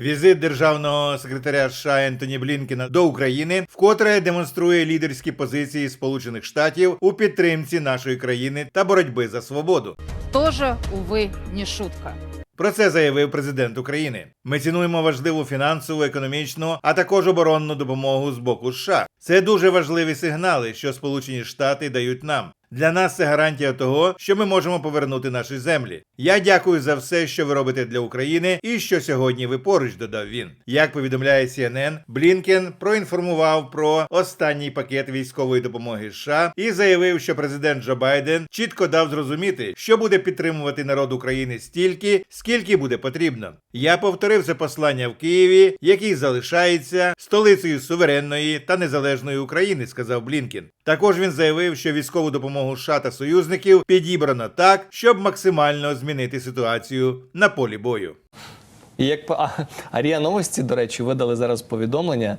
Візит державного секретаря США Ентоні Блінкена до України вкотре демонструє лідерські позиції Сполучених Штатів у підтримці нашої країни та боротьби за свободу. Тоже, увы, не шутка. Про це заявив президент України. Ми цінуємо важливу фінансову, економічну, а також оборонну допомогу з боку США. Це дуже важливі сигнали, що Сполучені Штати дають нам. Для нас це гарантія того, що ми можемо повернути наші землі. Я дякую за все, що ви робите для України, і що сьогодні ви поруч додав він. Як повідомляє CNN, Блінкен проінформував про останній пакет військової допомоги США і заявив, що президент Джо Байден чітко дав зрозуміти, що буде підтримувати народ України стільки, скільки буде потрібно. Я повторив це послання в Києві, який залишається столицею суверенної та незалежної України, сказав Блінкен. Також він заявив, що військову допомогу США та союзників підібрано так, щоб максимально змінити ситуацію на полі бою. Як по- Арія Новості, до речі, видали зараз повідомлення.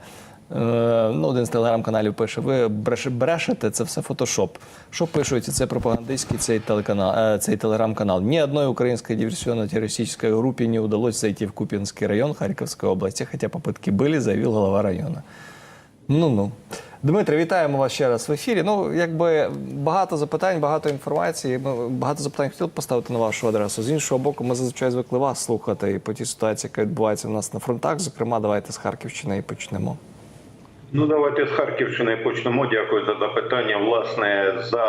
Е, ну, один з телеграм-каналів пише: ви бреш- брешете, це все фотошоп. Що пишуть? Це пропагандистський цей телеканал, е, цей телеграм-канал. Ні одной украинской диверсионно-террористической группе не удалось зайти в Купинский район Харьковской области, хотя попытки были, заявил глава району. Ну ну. Дмитре, вітаємо вас ще раз в ефірі. Ну, якби багато запитань, багато інформації. Ми багато запитань хотіли б поставити на вашу адресу. З іншого боку, ми зазвичай звикли вас слухати і по тій ситуації, яка відбувається в нас на фронтах. Зокрема, давайте з Харківщини і почнемо. Ну, давайте з Харківщини почнемо. Дякую за запитання. Власне, за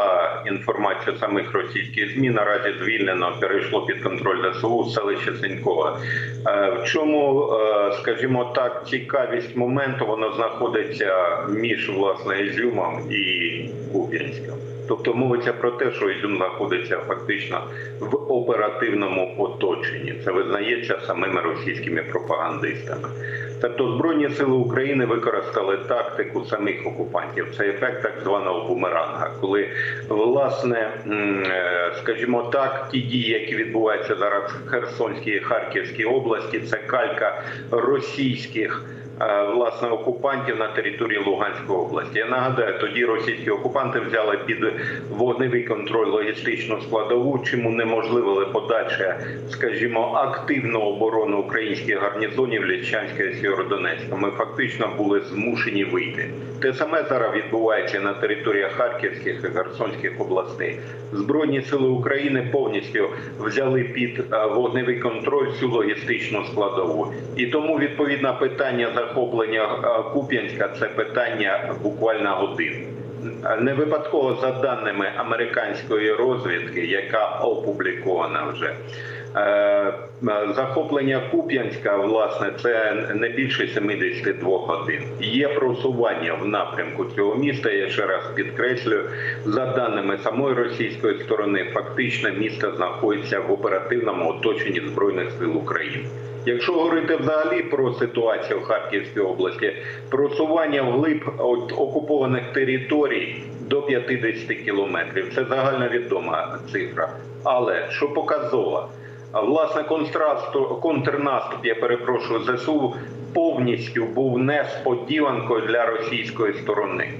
інформацією самих російських змі наразі звільнено перейшло під контроль ДСУ селище Сенькова. Е, В чому, е, скажімо так, цікавість моменту воно знаходиться між власне Ізюмом і Куп'янськом. Тобто мовиться про те, що Ізюм знаходиться фактично в оперативному оточенні. Це визнається самими російськими пропагандистами. Тобто Збройні сили України використали тактику самих окупантів. Це ефект так званого бумеранга, коли власне, е, скажімо так, ті дії, які відбуваються зараз в Херсонській і Харківській області, це калька російських. Е, Власне, окупантів на території Луганської області. Я нагадаю, тоді російські окупанти взяли під вогневий контроль логістичну складову, чому неможливили подальше, скажімо, активну оборону українських гарнізонів Лічанська і Сєвєродонецька. Ми фактично були змушені вийти. Те саме зараз відбувається на територіях Харківських і Херсонських областей. Збройні сили України повністю взяли під е, вогневий контроль всю логістичну складову. І тому відповідне питання захоплення е, Куп'янська це питання буквально годин. Не випадково за даними американської розвідки, яка опублікована вже. Е, Захоплення Куп'янська, власне, це не більше 72 годин. Є просування в напрямку цього міста. Я ще раз підкреслюю, за даними самої російської сторони, фактично місто знаходиться в оперативному оточенні збройних сил України. Якщо говорити взагалі про ситуацію в Харківській області, просування вглиб окупованих територій до 50 кілометрів це загальновідома цифра. Але що показово, а, власне контрнаступ, я перепрошую, ЗСУ повністю був несподіванкою для російської сторони.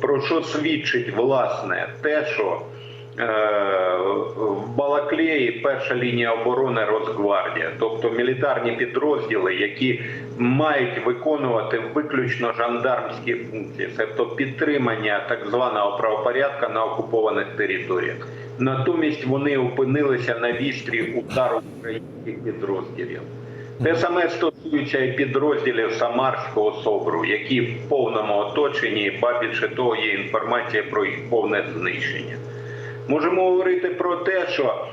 Про що свідчить власне те, що Е, в Балаклеї перша лінія оборони Росгвардія, тобто мілітарні підрозділи, які мають виконувати виключно жандармські функції, тобто підтримання так званого правопорядка на окупованих територіях. Натомість вони опинилися на вістрі удару українських підрозділів. Те саме стосується і підрозділів Самарського СОБРу, які в повному оточенні, ба більше того, є інформація про їх повне знищення. Можемо говорити про те, що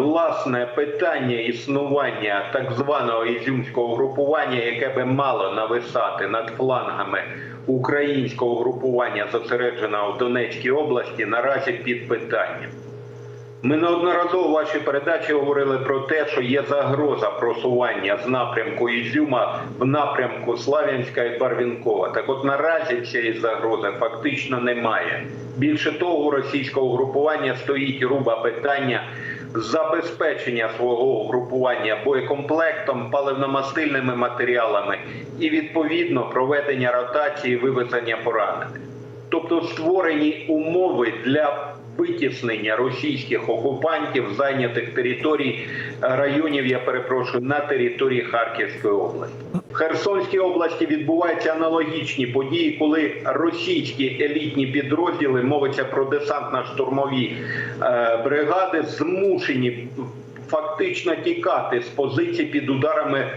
власне питання існування так званого ізюмського групування, яке би мало нависати над флангами українського групування, зосередженого в Донецькій області, наразі під питанням. Ми неодноразово в вашій передачі говорили про те, що є загроза просування з напрямку Ізюма в напрямку Слав'янська і Барвінкова. Так от наразі цієї загрози фактично немає. Більше того, у російського групування стоїть руба питання забезпечення свого групування боєкомплектом, паливно-мастильними матеріалами і відповідно проведення ротації, вивезення поранених. Тобто створені умови для витіснення російських окупантів зайнятих територій районів, я перепрошую, на території Харківської області. Херсонській області відбуваються аналогічні події, коли російські елітні підрозділи мовиться про десантно-штурмові е, бригади, змушені фактично тікати з позицій під ударами е,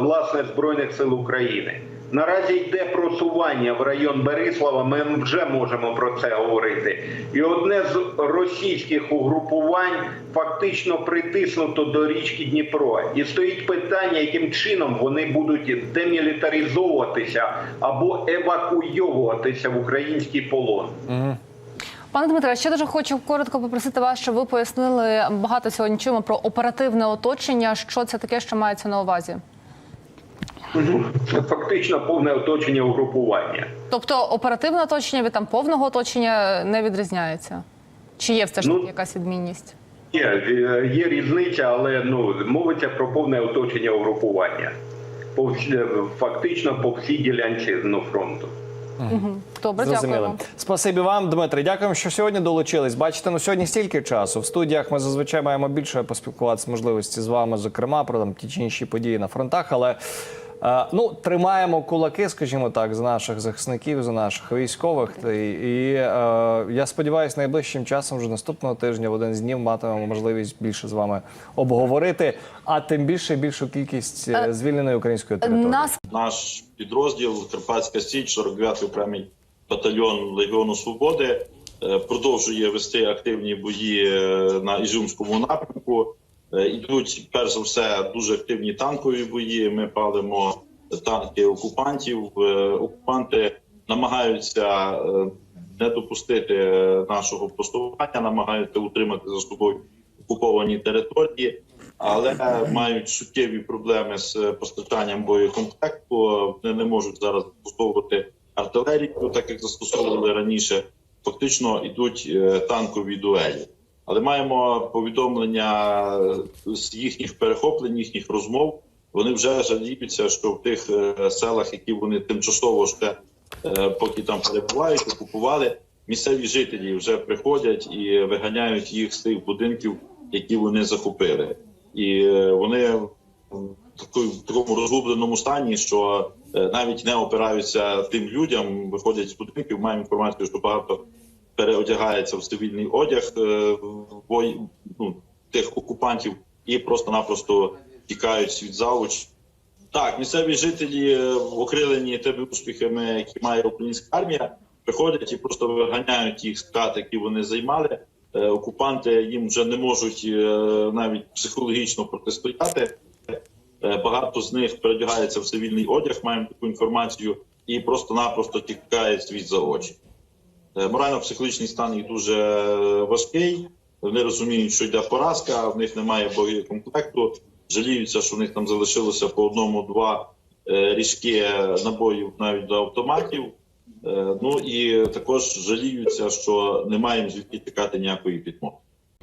власне збройних сил України. Наразі йде просування в район Берислава. Ми вже можемо про це говорити. І одне з російських угрупувань фактично притиснуто до річки Дніпро. І стоїть питання, яким чином вони будуть демілітаризовуватися або евакуйовуватися в український полон. Пане Дмитре, ще дуже хочу коротко попросити вас, щоб ви пояснили багато сьогодні чуємо про оперативне оточення. Що це таке, що мається на увазі? Це фактично повне оточення угрупування. Тобто оперативне оточення від там повного оточення не відрізняється? Чи є все ж таки Ну, якась відмінність? Є, е, є різниця, але ну мовиться про повне оточення угрупування. По фактично по всій ділянці ну, фронту. Добре, Зрозуміло. дякуємо. Спасибі вам, Дмитре. Дякуємо, що сьогодні долучились. Бачите, ну сьогодні стільки часу. В студіях ми зазвичай маємо більше поспілкуватися можливості з вами, зокрема, про там ті чи інші події на фронтах. Але е, ну тримаємо кулаки, скажімо так, за наших захисників, за наших військових. І, і е, я сподіваюся, найближчим часом, вже наступного тижня, в один з днів матимемо можливість більше з вами обговорити, а тим більше більшу кількість е, звільненої української території. Нас Наш підрозділ Карпатська Січ, 49-й окремий батальйон Легіону Свободи, е, продовжує вести активні бої е, на Ізюмському напрямку. Е, Ідуть перш за все дуже активні танкові бої. Ми палимо танки окупантів. Е, Окупанти намагаються е, не допустити нашого просування, намагаються утримати за собою окуповані території, але мають суттєві проблеми з постачанням боєкомплекту. Вони не можуть зараз застосовувати артилерію, так як застосовували раніше. Фактично йдуть танкові дуелі. Але маємо повідомлення з їхніх перехоплень, їхніх розмов. Вони вже жаліються, що в тих е, селах, які вони тимчасово ще е, поки там перебувають, окупували, місцеві жителі вже приходять і виганяють їх з тих будинків, які вони захопили. І е, вони в такому розгубленому стані, що навіть не опираються тим людям, виходять з будинків. Маємо інформацію, що багато переодягається в цивільний одяг е, ну, тих окупантів і просто-напросто тікають від завуч. Так, місцеві жителі е, окрилені тими успіхами, які має українська армія, приходять і просто виганяють їх з хат, які вони займали. Е, Окупанти їм вже не можуть навіть психологічно протистояти. Багато з них передягається в цивільний одяг, маємо таку інформацію, і просто-напросто тікають світ за очі. Е, Морально-психологічний стан їх дуже е, важкий. Вони розуміють, що йде поразка, в них немає боєкомплекту. Жаліються, що в них там залишилося по одному-два е, ріжки набоїв навіть до автоматів. Ну і також жаліються, що не маємо звідки чекати ніякої підмоги.